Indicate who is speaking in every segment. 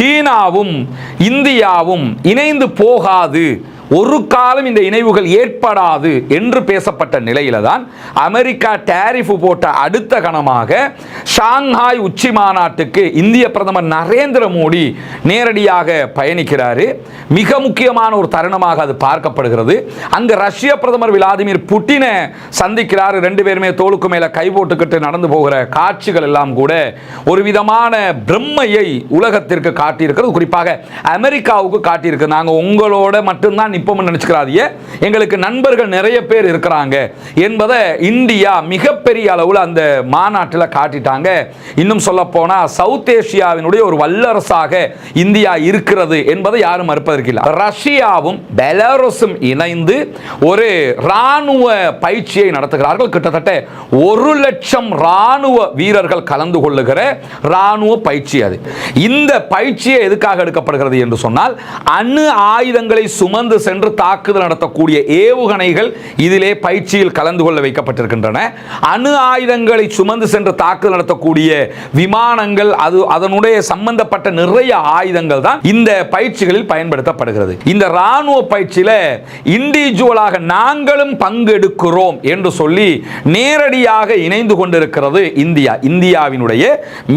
Speaker 1: சீனாவும் இந்தியாவும் இணைந்து போகாது. ஒரு காலம் இந்த இணைவுகள் ஏற்படாது என்று பேசப்பட்ட நிலையில தான் அமெரிக்கா டேரிஃப் போட்ட அடுத்த கணமாக ஷாங்காய் உச்சி மாநாட்டுக்கு இந்திய பிரதமர் நரேந்திர மோடி நேரடியாக பயணிக்கிறாரு. மிக முக்கியமான ஒரு தருணமாக அது பார்க்கப்படுகிறது. அங்கு ரஷ்ய பிரதமர் விளாதிமிர் புட்டினை சந்திக்கிறார். ரெண்டு பேருமே தோளுக்கு மேல கை போட்டுக்கிட்டு நடந்து போகிற காட்சிகள் எல்லாம் கூட ஒரு விதமான பிரம்மையை உலகத்திற்கு காட்டியிருக்கிறது. குறிப்பாக அமெரிக்காவுக்கு காட்டியிருக்கு. நாங்கள் உங்களோட மட்டும்தான் நிற்போம்னு நினைச்சுக்கிறாதீங்க. எங்களுக்கு நண்பர்கள் நிறைய பேர் இருக்கிறாங்க. என்பதை இந்தியா மிகப்பெரிய அளவில் அந்த மாநாட்டில் காட்டிட்டாங்க. இன்னும் சொல்ல போனா சவுத் ஏஷியாவினுடைய ஒரு வல்லரசாக இந்தியா இருக்கிறது என்பதை யாரும் மறுப்பதற்கில்லை. ரஷ்யாவும் பெலாரஸும் இணைந்து ஒரு இராணுவ பயிற்சியை நடத்துகிறார்கள். கிட்டத்தட்ட ஒரு லட்சம் இராணுவ வீரர்கள் கலந்து கொள்ளுகிற இராணுவ பயிற்சி அது. இந்த பயிற்சியை எதுக்காக எடுக்கப்படுகிறது என்று சொன்னால் அணு ஆயுதங்களை சுமந்து சென்று தாக்குதல் நடத்தக்கூடிய ஏவுகணைகள் இதிலே பயிற்சியில் கலந்து கொள்ள வைக்கப்பட்டிருக்கின்றன. அணு ஆயுதங்களை சுமந்து சென்று தாக்குதல் நடத்தக்கூடிய விமானங்கள் அது அதனுடைய சம்பந்தப்பட்ட நிறைய ஆயுதங்கள் தான் இந்த பயிற்சிகளில் பயன்படுத்தப்படுகிறது. இந்த ராணுவ பயிற்சியில இண்டிவிஜுவலாக நாங்களும் பங்கெடுக்கிறோம் என்று சொல்லி நேரடியாக இணைந்து கொண்டிருக்கிறது இந்தியா. இந்தியாவினுடைய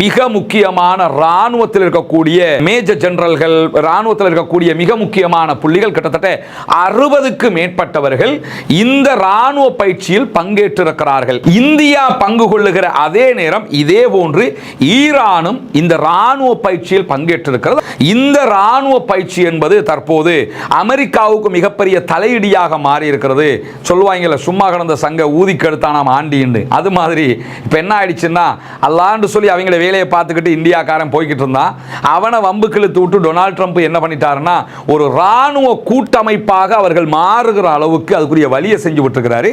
Speaker 1: மிக முக்கியமான ராணுவத்தில் இருக்கக்கூடிய மேஜர் ஜெனரல்கள் ராணுவத்தில் இருக்கக்கூடிய மிக முக்கியமான புள்ளிகள் கிட்டத்தட்ட அறுபதுக்கு மேற்பட்டவர்கள் இந்த ராணுவ பயிற்சியில் பங்கேற்றிருக்கிறார்கள். இந்தியா பங்கு கொள்ளுகிற அதே நேரம் இதே போன்று ஈரானும் இந்த ராணுவ பயிற்சியில் பங்கேற்றிருக்கிறது. இந்த ராணுவ பயிற்சி என்பது தற்போது அமெரிக்காவுக்கு மிகப்பெரிய தலையிடியாக மாறி இருக்கிறது சொல்லுவாங்கல்ல சும்மா கடந்த சங்க ஊதி கெடுத்தானாம் ஆண்டின்னு. அது மாதிரி. இப்போ என்ன ஆயிடுச்சுன்னா அல்லாண்டு சொல்லி அவங்கள வேலையை பார்த்துக்கிட்டு இந்தியாக்காரன் போய்கிட்டு இருந்தான். அவனை வம்புக்கு இழுத்து விட்டு டொனால்ட் ட்ரம்ப் என்ன பண்ணிட்டாருன்னா ஒரு ராணுவ கட்டமைப்பாக அவர்கள் மாறுகிற அளவுக்கு அதுக்குரிய வழியை செஞ்சு விட்டுருக்கிறாரு.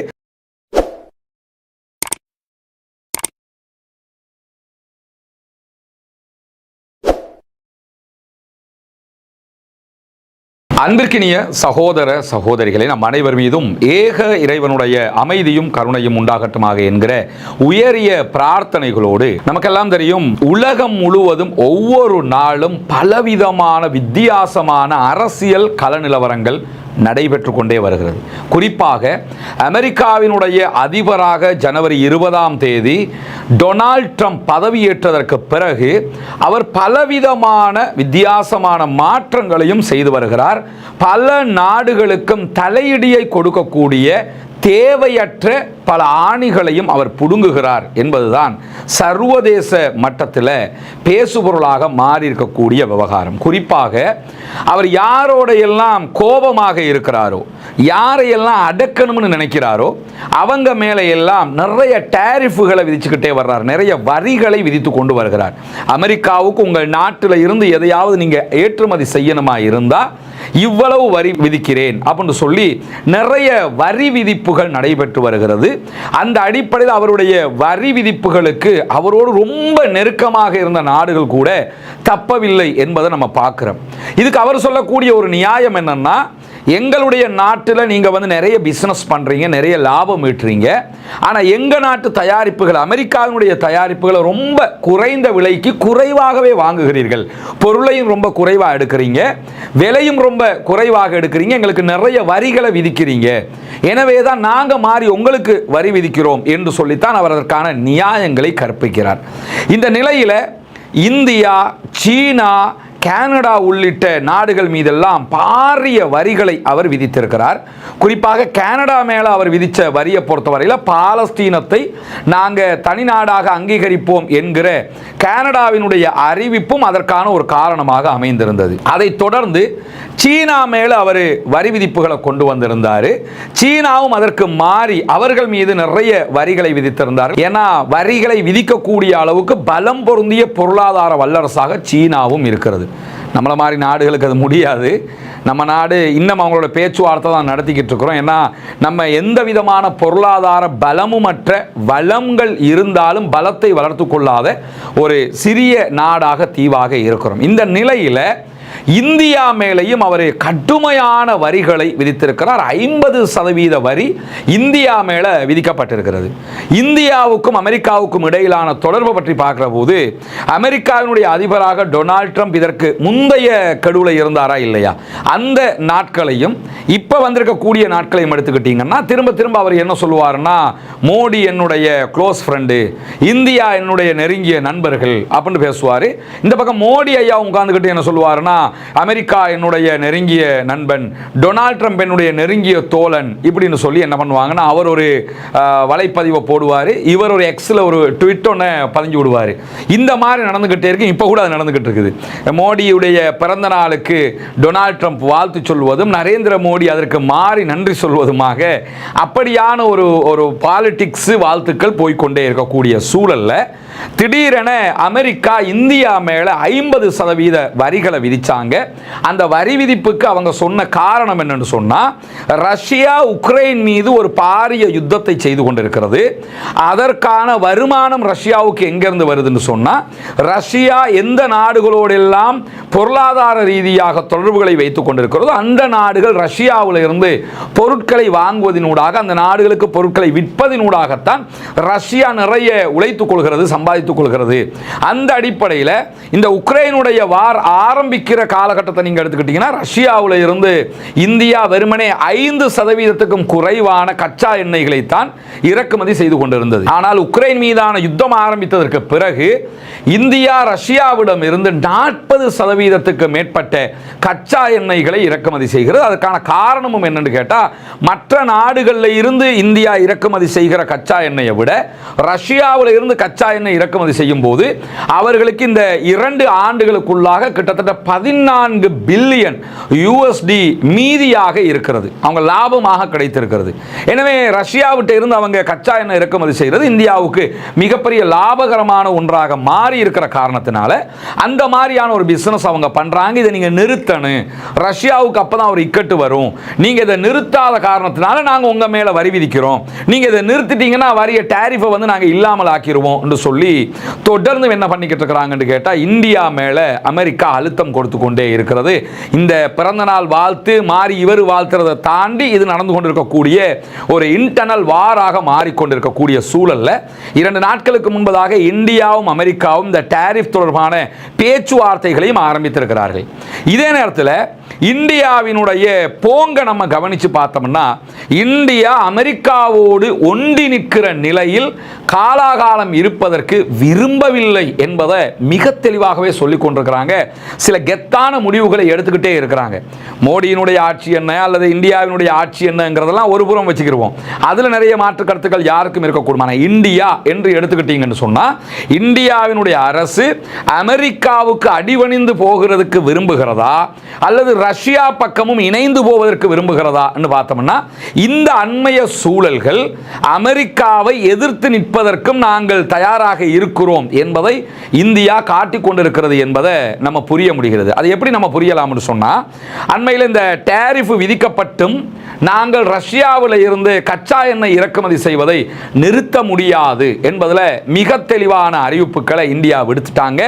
Speaker 1: அன்பிற்கினிய சகோதர சகோதரிகளை நம் அனைவர் மீதும் ஏக இறைவனுடைய அமைதியும் கருணையும் உண்டாகட்டுமாக என்கிற உயரிய பிரார்த்தனைகளோடு நமக்கெல்லாம் தெரியும் உலகம் முழுவதும் ஒவ்வொரு நாளும் பலவிதமான வித்தியாசமான அரசியல் கல நிலவரங்கள் நடைபெற்று கொண்டே வருகிறது. குறிப்பாக அமெரிக்காவினுடைய அதிபராக ஜனவரி இருபதாம் தேதி டொனால்ட் ட்ரம்ப் பதவியேற்றதற்கு பிறகு அவர் பலவிதமான வித்தியாசமான மாற்றங்களையும் செய்து வருகிறார். பல நாடுகளுக்கும் தலையிடியை கொடுக்கக்கூடிய தேவையற்ற பல ஆணிகளையும் அவர் புடுங்குகிறார் என்பதுதான் சர்வதேச மட்டத்தில் பேசுபொருளாக மாறி இருக்கக்கூடிய விவகாரம். குறிப்பாக அவர் யாரோடையெல்லாம் கோபமாக இருக்கிறாரோ யாரையெல்லாம் அடக்கணும்னு நினைக்கிறாரோ அவங்க மேலே எல்லாம் நிறைய டேரிஃபுகளை விதிச்சுக்கிட்டே வர்றார். நிறைய வரிகளை விதித்து கொண்டு வருகிறார். அமெரிக்காவுக்கு உங்கள் நாட்டில் இருந்து எதையாவது நீங்கள் ஏற்றுமதி செய்யணுமா இருந்தால் இவ்வளவு வரி விதிக்கிறேன் அப்படின்னு சொல்லி நிறைய வரி விதிப்புகள் நடைபெற்று வருகிறது. அந்த அடிப்படையில் அவருடைய வரி விதிப்புகளுக்கு அவரோடு ரொம்ப நெருக்கமாக இருந்த நாடுகள் கூட தப்பவில்லை என்பதை நம்ம பார்க்குறோம். இதுக்கு அவர் சொல்லக்கூடிய ஒரு நியாயம் என்னன்னா எங்களுடைய நாட்டில் நீங்கள் வந்து நிறைய பிஸ்னஸ் பண்ணுறீங்க நிறைய லாபம் ஈட்டுறீங்க. ஆனால் எங்கள் நாட்டு தயாரிப்புகள் அமெரிக்காவினுடைய தயாரிப்புகளை ரொம்ப குறைந்த விலைக்கு குறைவாகவே வாங்குகிறீர்கள். பொருளையும் ரொம்ப குறைவாக எடுக்கிறீங்க. விலையும் ரொம்ப குறைவாக எடுக்கிறீங்க. எங்களுக்கு நிறைய வரிகளை விதிக்கிறீங்க. எனவே தான் நாங்கள் மாறி உங்களுக்கு வரி விதிக்கிறோம் என்று சொல்லித்தான் அவர் அதற்கான நியாயங்களை கற்பிக்கிறார். இந்த நிலையில் இந்தியா சீனா கனடா உள்ளிட்ட நாடுகள் மீதெல்லாம் பாரிய வரிகளை அவர் விதித்திருக்கிறார். குறிப்பாக கனடா மேலே அவர் விதித்த வரியை பொறுத்தவரையில் பாலஸ்தீனத்தை நாங்கள் தனிநாடாக அங்கீகரிப்போம் என்கிற கனடாவினுடைய அறிவிப்பும் அதற்கான ஒரு காரணமாக அமைந்திருந்தது. அதைத் தொடர்ந்து சீனா மேலே அவர் வரி விதிப்புகளை கொண்டு வந்திருந்தார். சீனாவும் அதற்கு மாறி அவர்கள் மீது நிறைய வரிகளை விதித்திருந்தார் ஏன்னா வரிகளை விதிக்கக்கூடிய அளவுக்கு பலம் பொருந்திய பொருளாதார வல்லரசாக சீனாவும் இருக்கிறது. நம்மளை மாதிரி நாடுகளுக்கு அது முடியாது. நம்ம நாடு இன்னும் அவங்களோட பேச்சுவார்த்தை தான் நடத்திக்கிட்டு இருக்கிறோம். ஏன்னா நம்ம எந்த விதமான பொருளாதார பலமுமற்ற வளங்கள் இருந்தாலும் பலத்தை வளர்த்து கொள்ளாத ஒரு சிறிய நாடாக தீவாக இருக்கிறோம். இந்த நிலையில் இந்தியா மேலேயும் அவர் கடுமையான வரிகளை விதித்திருக்கிறார். ஐம்பது சதவீத வரி இந்தியா மேல விதிக்கப்பட்டிருக்கிறது. இந்தியாவுக்கும் அமெரிக்காவுக்கும் இடையிலான தொடர்பு பற்றி பார்க்குற போது அமெரிக்காவினுடைய அதிபராக டொனால்ட் ட்ரம்ப் இதற்கு முந்தைய கெடுவில் இருந்தாரா இல்லையா? அந்த நாட்களையும் இப்போ வந்திருக்கக்கூடிய நாட்களையும் எடுத்துக்கிட்டீங்கன்னா திரும்ப திரும்ப அவர் என்ன சொல்லுவாருன்னா மோடி என்னுடைய க்ளோஸ் ஃப்ரெண்டு இந்தியா என்னுடைய நெருங்கிய நண்பர்கள் அப்படின்னு பேசுவார். இந்த பக்கம் மோடி ஐயா உட்காந்துக்கிட்டு என்ன சொல்லுவார்னா அமெரிக்கா என்னுடைய நெருங்கிய நண்பன் டொனால்ட் ட்ரம்ப் என்னுடைய நெருங்கிய தோழன் இப்படின்னு சொல்லி என்ன பண்ணுவாங்கன்னா அவர் ஒரு வலைப்பதிவை போடுவார் இவர் ஒரு எக்ஸில் ஒரு ட்விட் ஒன்று பதிஞ்சு விடுவார். இந்த மாதிரி நடந்துக்கிட்டே இருக்கு இப்போ கூட அது நடந்துக்கிட்டு இருக்குது. மோடியுடைய பிறந்த நாளுக்கு டொனால்ட் ட்ரம்ப் வாழ்த்து சொல்வதும் நரேந்திர மோடி அதற்கு மாறி நன்றி சொல்வதுமாக அப்படியான ஒரு ஒரு பாலிடிக்ஸ் வாழ்த்துக்கள் போய்க்கொண்டே இருக்கக்கூடிய சூழல்ல திடீரென அமெரிக்கா இந்தியா மேல ஐம்பது சதவீத வரிகளை விதிச்சாங்க. அந்த வரி விதிப்புக்கு அவங்க சொன்ன காரணம் என்னன்னு சொன்னா ரஷ்யா உக்ரைன் மீது ஒரு பாரிய யுத்தத்தை செய்து கொண்டிருக்கிறது. அதற்கான வருமானம் ரஷ்யாவுக்கு எங்கேருந்து வருதுன்னு சொன்னா ரஷ்யா எந்த நாடுகளோடெல்லாம் பொருளாதார ரீதியாக தொடர்புகளை வைத்துக் கொண்டிருக்கிறதோ அந்த நாடுகள் ரஷ்யாவில் இருந்து பொருட்களை வாங்குவதனூடாக அந்த நாடுகளுக்கு பொருட்களை விற்பதினூடாகத்தான் ரஷ்யா நிறைய உழைத்துக் கொள்கிறது சம்பாதித்துக் கொள்கிறது அந்த அடிப்படையில் இந்த உக்ரைனுடைய வார் ஆரம்பிக்கிற காலகட்டத்தை நீங்கள் எடுத்துக்கிட்டீங்கன்னா ரஷ்யாவில் இருந்து இந்தியா வெறுமனே ஐந்து சதவீதத்துக்கும் குறைவான கச்சா எண்ணெய்களை தான் இறக்குமதி செய்து கொண்டிருந்தது. ஆனால் உக்ரைன் மீதான யுத்தம் ஆரம்பித்ததற்கு பிறகு இந்தியா ரஷ்யாவிடம் இருந்து நாற்பது சதவீதத்துக்கு மேற்பட்ட கச்சா எண்ணெய்களை இறக்குமதி செய்கிறது. அதற்கான காரணமும் என்னன்னு கேட்டால் மற்ற நாடுகளில் இருந்து இந்தியா இறக்குமதி செய்கிற கச்சா எண்ணெயை விட ரஷ்யாவில் இருந்து கச்சா எண்ணெய் இறக்குமதி செய்யும் போது அவர்களுக்கு இந்த இரண்டு ஆண்டுகளுக்குள்ளாக கிட்டத்தட்ட பதினான்கு பில்லியன் யூஎஸ்டி மீதியாக இருக்கிறது. அவங்க லாபமாக கிடைத்திருக்கிறது. எனவே ரஷ்யாவிட்ட இருந்து அவங்க கச்சா எண்ணெய் இறக்குமதி செய்கிறது இந்தியாவுக்கு மிகப்பெரிய லாபகரமான ஒன்றாக மாறி இருக்கிற காரணத்தினால அந்த மாதிரியான ஒரு பிஸ்னஸ் அவங்க பண்ணுறாங்க இதை நீங்கள் நிறுத்தணும். ரஷ்யாவுக்கு அப்போ தான் ஒரு இக்கட்டு வரும். நீங்கள் இதை நிறுத்தாத காரணத்தினால நாங்கள் உங்கள் மேலே வரி விதிக்கிறோம். நீங்கள் இதை நிறுத்திட்டீங்கன்னா வரிய டேரிஃபை வந்து நாங்கள் இல்லாமல் ஆக்கிடுவோம் என்று சொல்லி தொடர்ந்து என்ன பண்ணிக்கிட்டு இருக்கிறாங்கன்னு கேட்டால் இந்தியா மேலே அமெரிக்கா அழுத்தம் கொடுத்து கொண்டே இருக்கிறது. இந்த பிறந்த நாள் வாழ்த்து மாறி இவர் வாழ்த்துறதை தாண்டி இது நடந்து கொண்டிருக்கக்கூடிய ஒரு இன்டர்னல் வாராக மாறிக்கொண்டிருக்கக்கூடிய சூழல்ல இரண்டு நாட்களுக்கு முன்பதாக இந்தியாவும் அமெரிக்காவும் இந்த டேரிஃப் தொடர்பான பேச்சுவார்த்தைகளையும் ஆரம்பித்திருக்கிறார்கள். இதே நேரத்தில் இந்தியாவினுடைய போங்க நம்ம கவனிச்சு பார்த்தோம்னா இந்தியா அமெரிக்காவோடு ஒண்டி நிற்கிற நிலையில் காலாகாலம் இருப்பதற்கு விரும்பவில்லை என்பதை மிக தெளிவாகவே சொல்லிக் கொண்டிருக்கிறாங்க. சில கெத்தான முடிவுகளை எடுத்துக்கிட்டே இருக்கிறாங்க. மோடியினுடைய ஆட்சி என்ன அல்லது இந்தியாவினுடைய ஆட்சி என்னங்கிறதெல்லாம் ஒரு புறம் வச்சுக்கிருவோம். அதில் நிறைய மாற்று கருத்துக்கள் யாருக்கும் இருக்கக்கூடும். ஆனால் இந்தியா என்று எடுத்துக்கிட்டீங்கன்னு சொன்னால் இந்தியாவினுடைய அரசு அமெரிக்காவுக்கு அடிவணிந்து போகிறதுக்கு விரும்புகிறதா அல்லது ரஷ்யா பக்கமும் இணைந்து போவதற்கு விரும்புகிறதா பார்த்தோம்னா இந்த அண்மைய சூழல்கள் அமெரிக்காவை எதிர்த்து நிற்பதற்கும் நாங்கள் தயாராக இருக்கிறோம் என்பதை இந்தியா காட்டிக் கொண்டிருக்கிறது என்பதை நம்ம புரிய முடிகிறது. அது எப்படி நம்ம புரியலாம்னு சொன்னால் அண்மையில் இந்த டேரிஃப் விதிக்கப்பட்டும் நாங்கள் ரஷ்யாவில் இருந்து கச்சா எண்ணெய் இறக்குமதி செய்வதை நிறுத்த முடியாது என்பதில் மிக தெளிவான அறிவிப்புகளை இந்தியா விடுத்துட்டாங்க.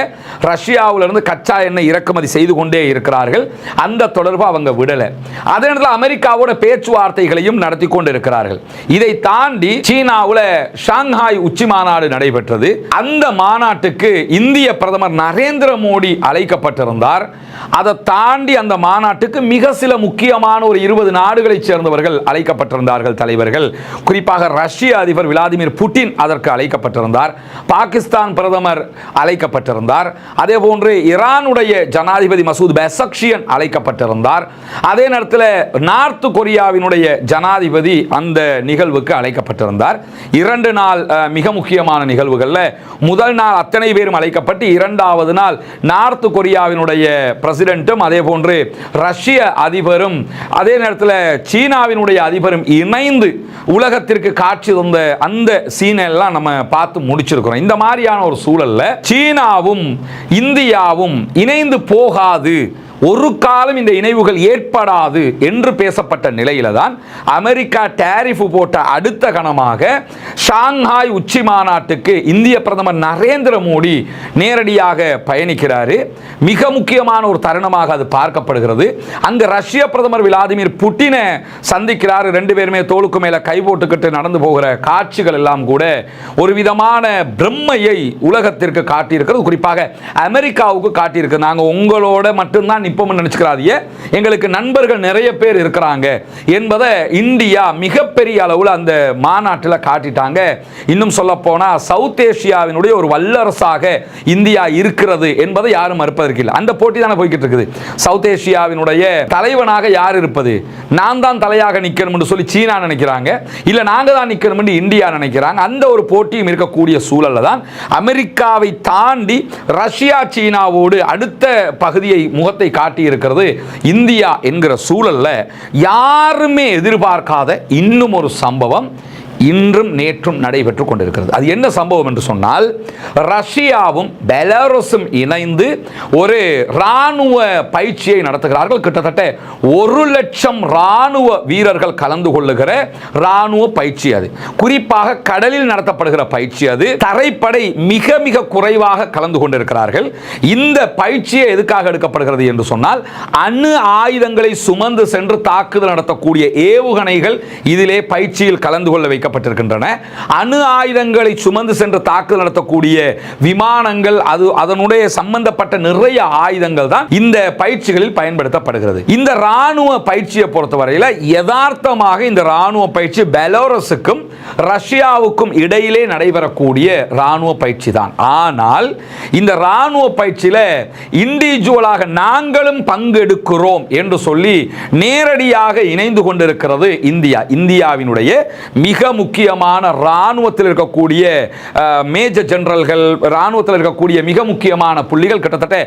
Speaker 1: ரஷ்யாவில் இருந்து கச்சா எண்ணெய் இறக்குமதி செய்து கொண்டே இருக்கிறார்கள். அந்த தொடர்பு அவங்க விடலை. அதே நேரத்தில் அமெரிக்காவோட பேச்சுவார்த்தைகளையும் நடத்தி கொண்டு இருக்கிறார்கள் இதை தாண்டி சீனாவில் ஷாங்காய் உச்சி மாநாடு நடைபெற்றது. அந்த மாநாட்டுக்கு இந்திய பிரதமர் நரேந்திர மோடி அழைக்கப்பட்டிருந்தார். அதை தாண்டி அந்த மாநாட்டுக்கு மிக சில முக்கியமான ஒரு இருபது நாடுகளைச் சேர்ந்தவர்கள் அழைக்கப்பட்டிருந்தார்கள் தலைவர்கள். குறிப்பாக ரஷ்ய அதிபர் விளாடிமிர் புட்டின் அதற்கு அழைக்கப்பட்டிருந்தார். பாகிஸ்தான் பிரதமர் அழைக்கப்பட்டிருந்தார். அதே போன்று ஈரானுடைய ஜனாதிபதி மசூத் பெசக்ஷியன் அழைக்கப்பட்டிருந்தார் அதே நேரத்தில் நார்த் கொரியாவினுடைய ஜனாதிபதி அந்த நிகழ்வுக்கு அழைக்கப்பட்டிருந்தார். இரண்டு நாள் மிக முக்கியமான நிகழ்வுகளில் முதல் நாள் அத்தனை பேரும் அழைக்கப்பட்டு இரண்டாவது நாள் நார்த் கொரியாவினுடைய பிரசிடென்ட்டும் அதே போன்று ரஷ்ய அதிபரும் அதே நேரத்தில் சீனாவினுடைய அதிபரும் இணைந்து உலகத்திற்கு காட்சி தந்த அந்த சீனை எல்லாம் நம்ம பார்த்து முடிச்சிருக்கிறோம். இந்த மாதிரியான ஒரு சூழல்ல சீனாவும் இந்தியாவும் இணைந்து போகாது. ஒரு காலம் இந்த இணைவுகள் ஏற்படாது என்று பேசப்பட்ட நிலையில தான் அமெரிக்கா டேரிஃப் போட்ட அடுத்த கணமாக ஷாங்காய் உச்சி மாநாட்டுக்கு இந்திய பிரதமர் நரேந்திர மோடி நேரடியாக பயணிக்கிறார். மிக முக்கியமான ஒரு தருணமாக அது பார்க்கப்படுகிறது. அங்கு ரஷ்ய பிரதமர் விளாடிமிர் புட்டினை சந்திக்கிறார். ரெண்டு பேருமே தோளுக்கு மேல கை போட்டுக்கிட்டு நடந்து போகிற காட்சிகள் எல்லாம் கூட ஒரு விதமான பிரம்மையை உலகத்திற்கு காட்டியிருக்கிறது. குறிப்பாக அமெரிக்காவுக்கு காட்டியிருக்கு. நாங்கள் உங்களோட மட்டும்தான் நிப்போம்னு நினைச்சுக்கிறாதீங்க. எங்களுக்கு நண்பர்கள் நிறைய பேர் இருக்கிறாங்க. என்பதை இந்தியா மிகப்பெரிய அளவில் அந்த மாநாட்டில் காட்டிட்டாங்க. இன்னும் சொல்ல போனால் சவுத் ஏசியாவினுடைய ஒரு வல்லரசாக இந்தியா இருக்கிறது என்பதை யாரும் மறுப்பதற்கில்லை. அந்த போட்டி தானே போய்கிட்டு இருக்குது சவுத் ஏஷியாவினுடைய தலைவனாக யார் இருப்பது? நான் தான் தலையாக நிற்கணும்னு சொல்லி சீனா நினைக்கிறாங்க. இல்லை நாங்கள் தான் நிற்கணும்னு இந்தியா நினைக்கிறாங்க. அந்த ஒரு போட்டியும் இருக்கக்கூடிய சூழல்ல தான் அமெரிக்காவை தாண்டி ரஷ்யா சீனாவோடு அடுத்த பகுதியை முகத்தை காட்டி இருக்கிறது இந்தியா என்கிற சூழல்ல யாருமே எதிர்பார்க்காத இன்னும் ஒரு சம்பவம் இன்றும் நேற்றும் நடைபெற்று கொண்டிருக்கிறது. அது என்ன சம்பவம் என்று சொன்னால் ரஷ்யாவும் பெலாரஸும் இணைந்து ஒரு இராணுவ பயிற்சியை நடத்துகிறார்கள். கிட்டத்தட்ட ஒரு லட்சம் இராணுவ வீரர்கள் கலந்து கொள்ளுகிற இராணுவ பயிற்சி அது. குறிப்பாக கடலில் நடத்தப்படுகிற பயிற்சி அது. தரைப்படை மிக மிக குறைவாக கலந்து கொண்டிருக்கிறார்கள். இந்த பயிற்சியை எதுக்காக எடுக்கப்படுகிறது என்று சொன்னால் அணு ஆயுதங்களை சுமந்து சென்று தாக்குதல் நடத்தக்கூடிய ஏவுகணைகள் இதிலே பயிற்சியில் கலந்து கொள்ள வைக்க வைக்கப்பட்டிருக்கின்றன அணு ஆயுதங்களை சுமந்து சென்று தாக்குதல் நடத்தக்கூடிய விமானங்கள் அது அதனுடைய சம்பந்தப்பட்ட நிறைய ஆயுதங்கள் தான் இந்த பயிற்சிகளில் பயன்படுத்தப்படுகிறது. இந்த ராணுவ பயிற்சியை பொறுத்தவரையில் யதார்த்தமாக இந்த ராணுவ பயிற்சி பெலோரஸுக்கும் ரஷ்யாவுக்கும் இடையிலே நடைபெறக்கூடிய ராணுவ பயிற்சி தான். ஆனால் இந்த ராணுவ பயிற்சியில் இண்டிவிஜுவலாக நாங்களும் பங்கெடுக்கிறோம் என்று சொல்லி நேரடியாக இணைந்து கொண்டிருக்கிறது இந்தியா. இந்தியாவினுடைய மிக முக்கியமான ராணுவத்தில் இருக்கக்கூடிய மேஜர் ஜெனரல்கள் ராணுவத்தில் இருக்கக்கூடிய மிக முக்கியமான புள்ளிகள் கிட்டத்தட்ட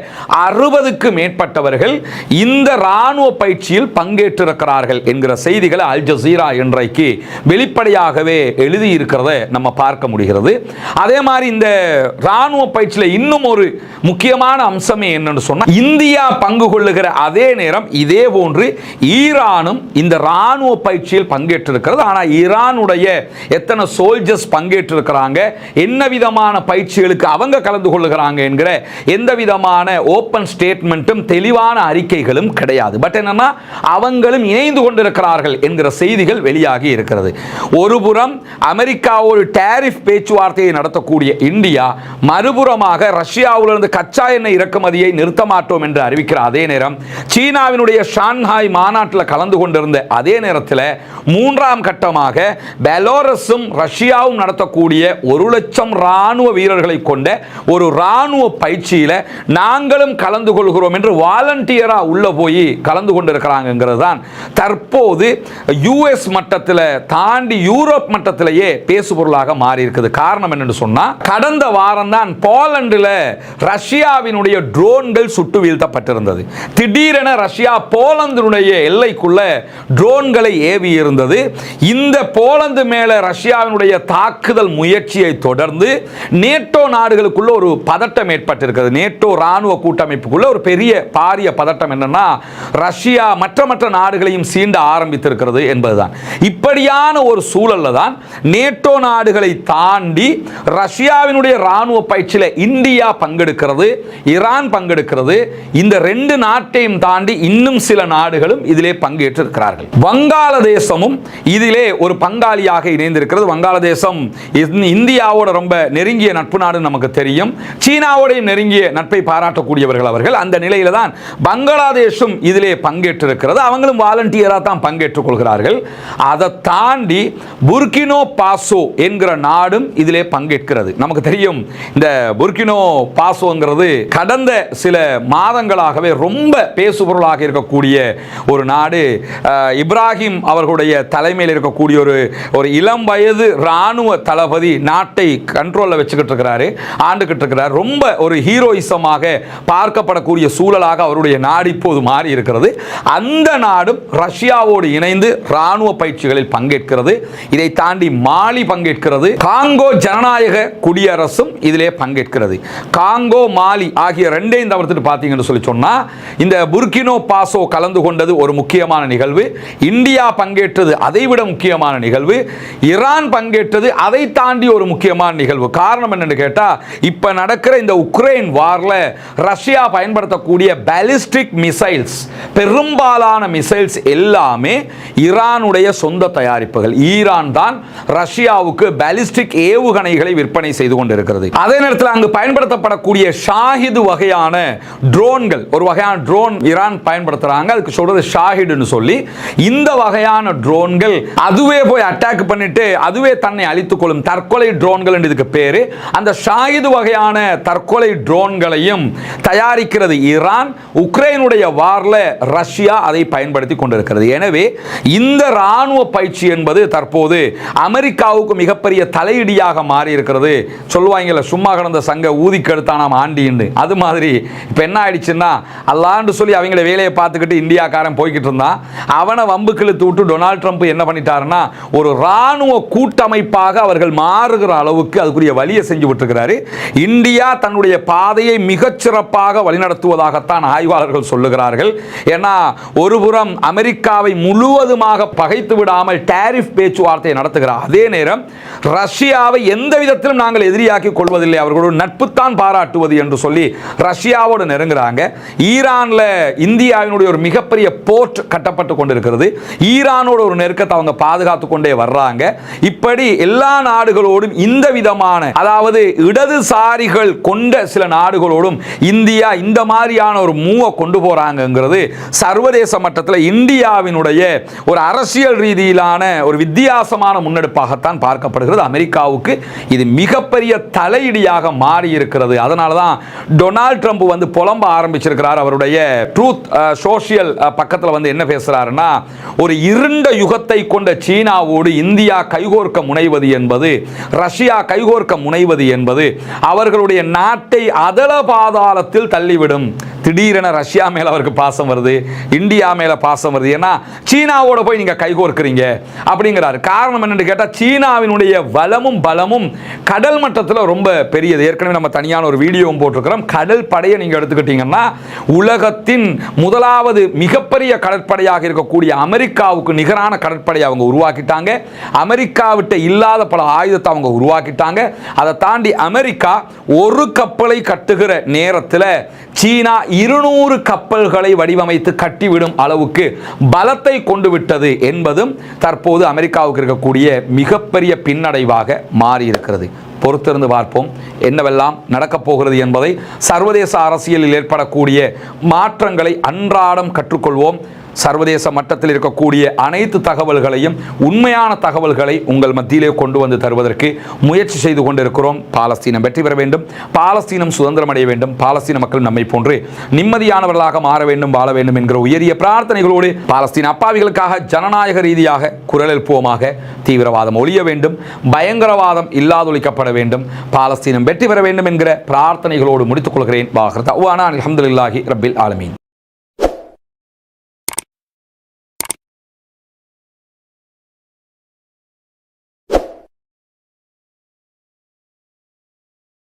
Speaker 1: அறுபதுக்கு மேற்பட்டவர்கள் இந்த ராணுவ பயிற்சியில் பங்கேற்றிருக்கிறார்கள் என்கிற செய்திகளை அல் ஜசீரா இன்றைக்கு வெளிப்படையாகவே எழுதியிருக்கிறத நம்ம பார்க்க முடிகிறது. அதே மாதிரி இந்த ராணுவ பயிற்சியில் இன்னும் ஒரு முக்கியமான அம்சமே என்னன்னு சொன்னால் இந்தியா பங்கு கொள்ளுகிற அதே நேரம் இதே போன்று ஈரானும் இந்த ராணுவ பயிற்சியில் பங்கேற்றிருக்கிறது. ஆனால் ஈரானுடைய எத்தனை சோல்ஜர்ஸ் பங்கேற்றிருக்கிறாங்க என்ன விதமான பயிற்சிகளுக்கு அவங்க கலந்து கொள்ளுகிறாங்க என்கிற எந்த விதமான ஓப்பன் ஸ்டேட்மெண்ட்டும் தெளிவான அறிக்கைகளும் கிடையாது. பட் என்னன்னா அவங்களும் இணைந்து கொண்டிருக்கிறார்கள் என்கிற செய்திகள் வெளியாகி இருக்கிறது. ஒருபுறம் அமெரிக்காவோடு டேரிஃப் பேச்சுவார்த்தையை நடத்தக்கூடிய இந்தியா மறுபுறமாக ரஷ்யாவிலிருந்து கச்சா எண்ணெய் இறக்குமதியை நிறுத்த மாட்டோம் என்று அறிவிக்கிற அதே நேரம் சீனாவினுடைய ஷான்ஹாய் மாநாட்டில் கலந்து கொண்டிருந்த அதே நேரத்தில் மூன்றாம் கட்டமாக பெலோரஸும் ரஷ்யாவும் நடத்தக்கூடிய ஒரு லட்சம் ராணுவ வீரர்களை கொண்ட ஒரு ராணுவ பயிற்சியில நாங்களும் கலந்து கொள்கிறோம் என்று வாலண்டியரா உள்ள போய் கலந்து கொண்டிருக்கிறாங்கிறது தான் தற்போது யுஎஸ் மட்டத்தில் தாண்டி யூரோப் மட்டத்திலேயே பேசுபொருளாக மாறி இருக்குது காரணம் என்னன்னு சொன்னா கடந்த வாரம் தான் போலண்டில் ரஷ்யாவினுடைய ட்ரோன்கள் சுட்டு வீழ்த்தப்பட்டிருந்தது. திடீரென ரஷ்யா போலந்தினுடைய எல்லைக்குள்ள ட்ரோன்களை ஏவி இருந்தது இந்த போலந்து மேலே ரஷ்யாவினுடைய தாக்குதல் முயற்சியை தொடர்ந்து நேட்டோ நாடுகளுக்குள்ள ஒரு பதட்டம் ஏற்பட்டிருக்கிறது. நேட்டோ ராணுவ கூட்டமைப்புக்குள்ள ஒரு பெரிய பாரிய பதட்டம் என்னன்னா ரஷ்யா மற்ற மற்ற நாடுகளையும் சீண்ட ஆரம்பித்திருக்கிறது என்பதுதான். இப்படியான ஒரு சூழல்ல தான் நேட்டோ நாடுகளை தாண்டி ரஷ்யாவினுடைய ராணுவ பயிற்சியில் இந்தியா பங்கெடுக்கிறது ஈரான் பங்கெடுக்கிறது. இந்த ரெண்டு நாட்டையும் தாண்டி இன்னும் சில நாடுகளும் இதிலே பங்கேற்றிருக்கிறார்கள். வங்காளதேசமும் இதிலே ஒரு பங்காளியாக இணைந்திருக்கிறது வங்காளதேசம். இந்தியாவோட ரொம்ப நெருங்கிய நட்பு நாடு நமக்கு தெரியும். சீனாவோடையும் நெருங்கிய நட்பை பாராட்டக்கூடியவர்கள் அவர்கள். அந்த நிலையில தான் பங்களாதேஷும் இதிலே பங்கேற்றிருக்கிறது. அவங்களும் வாலண்டியராக தான் பங்கேற்றுக் கொள்கிறார்கள். அதை தாண்டி புர்கினோ பாசோ என்கிற நாடும் இதிலே பங்கேற்கிறது. நமக்கு தெரியும் இந்த புர்கினோ பாசோங்கிறது கடந்த சில மாதங்களாகவே ரொம்ப பேசுபொருளாக இருக்கக்கூடிய ஒரு நாடு. இப்ராஹிம் அவர்களுடைய தலைமையில் இருக்கக்கூடிய ஒரு ஒரு இளம் வயது ராணுவ தளபதி நாட்டை கண்ட்ரோலில் வச்சுக்கிட்டு இருக்கிறாரு ஆண்டுகிட்டு இருக்கிறார். ரொம்ப ஒரு ஹீரோயிசமாக பார்க்கப்படக்கூடிய சூழலாக அவருடைய நாடு இப்போது மாறி இருக்கிறது. அந்த நாடும் ரஷ்யாவோடு இணைந்து ராணுவ பயிற்சிகளில் பங்கேற்கிறது. இதை தாண்டி மாலி பங்கேற்கிறது. காங்கோ ஜனநாயக குடியரசும் இதிலே பங்கேற்கிறது. காங்கோ மாலி ஆகிய ரெண்டையும் தவிர்த்துட்டு பார்த்தீங்கன்னு சொல்லி சொன்னால் இந்த புர்கினோ பாசோ கலந்து கொண்டது ஒரு முக்கியமான நிகழ்வு. இந்தியா பங்கேற்றது அதைவிட முக்கியமான நிகழ்வு. ஈரான் பங்கேற்றது அதை தாண்டி ஒரு முக்கியமான நிகழ்வு. காரணம் என்னன்னு கேட்டால் இப்போ நடக்கிற இந்த உக்ரைன் வார்ல ரஷ்யா பயன்படுத்தக்கூடிய பேலிஸ்டிக் மிசைல்ஸ் பெரும்பாலான மிசைல்ஸ் எல்லாமே ஈரானுடைய சொந்த தயாரிப்புகள். ஈரான் தான் ரஷ்யாவுக்கு பாலிஸ்டிக் ஏவுகணைகளை விற்பனை செய்து கொண்டிருக்கிறது. அதே நேரத்தில் அங்கு பயன்படுத்தப்படக்கூடிய ஷாஹிது வகையான ட்ரோன்கள் ஒரு வகையான ட்ரோன் ஈரான் பயன்படுத்துறாங்க. அதுக்கு சொல்றது ஷாஹிடுன்னு சொல்லி இந்த வகையான ட்ரோன்கள் அதுவே போய் அட்டாக் பண்ணிட்டு அதுவே தன்னை அழித்துக் கொள்ளும் தற்கொலை ட்ரோன்கள் இதுக்கு பேரு. அந்த ஷாஹிது வகையான தற்கொலை ட்ரோன்களையும் தயாரிக்கிறது ஈரான். உக்ரைனுடைய வார்ல ரஷ்யா அதை பயன்படுத்தி கொண்டிருக்கிறது. எனவே இந்த ராணுவ பயிற்சி என்பது தற்போது அமெரிக்காவுக்கு மிகப்பெரிய தலையிடியாக மாறி இருக்கிறது சொல்லுவாங்கல்ல சும்மா கடந்த சங்க ஊதிக்கு எடுத்தானாம் ஆண்டின்னு. அது மாதிரி இப்போ என்ன ஆயிடுச்சுன்னா அல்லாண்டு சொல்லி அவங்கள வேலையை பார்த்துக்கிட்டு இந்தியாக்காரன் போய்கிட்டு இருந்தான். அவனை வம்புக்கு இழுத்து விட்டு டொனால்ட் ட்ரம்ப் என்ன பண்ணிட்டாருன்னா ஒரு ரா ராணுவ கூட்டமைப்பாக அவர்கள் மாறுகிற அளவுக்கு அதுக்குரிய வழியை செஞ்சு விட்டுருக்கிறாரு. இந்தியா தன்னுடைய பாதையை மிகச்சிறப்பாக வழிநடத்துவதாகத்தான் ஆய்வாளர்கள் சொல்லுகிறார்கள். ஏன்னா ஒருபுறம் அமெரிக்காவை முழுவதுமாக பகைத்து விடாமல் டேரிஃப் பேச்சுவார்த்தை நடத்துகிறார் அதே நேரம் ரஷ்யாவை எந்த விதத்திலும் நாங்கள் எதிரியாக்கி கொள்வதில்லை. அவர்களோட நட்புத்தான் பாராட்டுவது என்று சொல்லி ரஷ்யாவோடு நெருங்குறாங்க. ஈரானில் இந்தியாவினுடைய ஒரு மிகப்பெரிய போர்ட் கட்டப்பட்டு கொண்டிருக்கிறது. ஈரானோட ஒரு நெருக்கத்தை அவங்க பாதுகாத்து கொண்டே வர்றாங்க. இப்படி எல்லா நாடுகளோடும் இந்த விதமான அதாவது இடதுசாரிகள் கொண்ட சில நாடுகளோடும் இந்தியா இந்த மாதிரியான ஒரு மூவை கொண்டு போறாங்கங்கிறது சர்வதேச மட்டத்தில் இந்தியாவினுடைய ஒரு அரசியல் ரீதியிலான ஒரு வித்தியாசமான முன்னெடுப்பாகத்தான் பார்க்கப்படுகிறது. அமெரிக்காவுக்கு இது மிகப்பெரிய தலையிடியாக மாறி இருக்கிறது அதனால தான் டொனால்ட் ட்ரம்ப் வந்து புலம்ப ஆரம்பிச்சிருக்கிறார். அவருடைய ட்ரூத் சோசியல் பக்கத்தில் வந்து என்ன பேசுறாருன்னா ஒரு இருண்ட யுகத்தை கொண்ட சீனாவோடு இந்தியா இந்தியா கைகோர்க்க முனைவது என்பது ரஷ்யா கைகோர்க்க முனைவது என்பது அவர்களுடைய நாட்டை அதள பாதாளத்தில் தள்ளிவிடும். திடீரென ரஷ்யா மேலே அவருக்கு பாசம் வருது இந்தியா மேலே பாசம் வருது. ஏன்னா சீனாவோட போய் நீங்கள் கைகோர்க்கிறீங்க அப்படிங்கிறாரு. காரணம் என்னென்னு கேட்டால் சீனாவினுடைய வளமும் பலமும் கடல் மட்டத்தில் ரொம்ப பெரியது. ஏற்கனவே நம்ம தனியான ஒரு வீடியோவும் போட்டிருக்கிறோம். கடல் படையை நீங்கள் எடுத்துக்கிட்டீங்கன்னா உலகத்தின் முதலாவது மிகப்பெரிய கடற்படையாக இருக்கக்கூடிய அமெரிக்காவுக்கு நிகரான கடற்படையை அவங்க உருவாக்கிட்டாங்க. அமெரிக்காவிட்ட இல்லாத பல ஆயுதத்தை அவங்க உருவாக்கிட்டாங்க. அதை தாண்டி அமெரிக்கா ஒரு கப்பலை கட்டுகிற நேரத்தில் சீனா இருநூறு கப்பல்களை வடிவமைத்து கட்டிவிடும் அளவுக்கு பலத்தை கொண்டு விட்டது என்பதும் தற்போது அமெரிக்காவுக்கு இருக்கக்கூடிய மிகப்பெரிய பின்னடைவாக மாறியிருக்கிறது. பொறுத்திருந்து பார்ப்போம். என்னவெல்லாம் நடக்கப் போகிறது என்பதை சர்வதேச அரசியலில் ஏற்படக்கூடிய மாற்றங்களை அன்றாடம் கற்றுக்கொள்வோம். சர்வதேச மட்டத்தில் இருக்கக்கூடிய அனைத்து தகவல்களையும் உண்மையான தகவல்களை உங்கள் மத்தியிலே கொண்டு வந்து தருவதற்கு முயற்சி செய்து கொண்டிருக்கிறோம். பாலஸ்தீனம் வெற்றி பெற வேண்டும். பாலஸ்தீனம் சுதந்திரம் அடைய வேண்டும். பாலஸ்தீன மக்கள் நம்மை போன்று நிம்மதியானவர்களாக மாற வேண்டும் வாழ வேண்டும் என்கிற உயரிய பிரார்த்தனைகளோடு பாலஸ்தீன அப்பாவிகளுக்காக ஜனநாயக ரீதியாக குரல் எழுப்புவோமாக தீவிரவாதம் ஒழிய வேண்டும். பயங்கரவாதம் இல்லாதொழிக்கப்பட வேண்டும். பாலஸ்தீனம் வெற்றி பெற வேண்டும் என்கிற பிரார்த்தனைகளோடு முடித்துக் கொள்கிறேன். வாகர்தா அல்ஹம்துலில்லாஹி ஆலமீன்.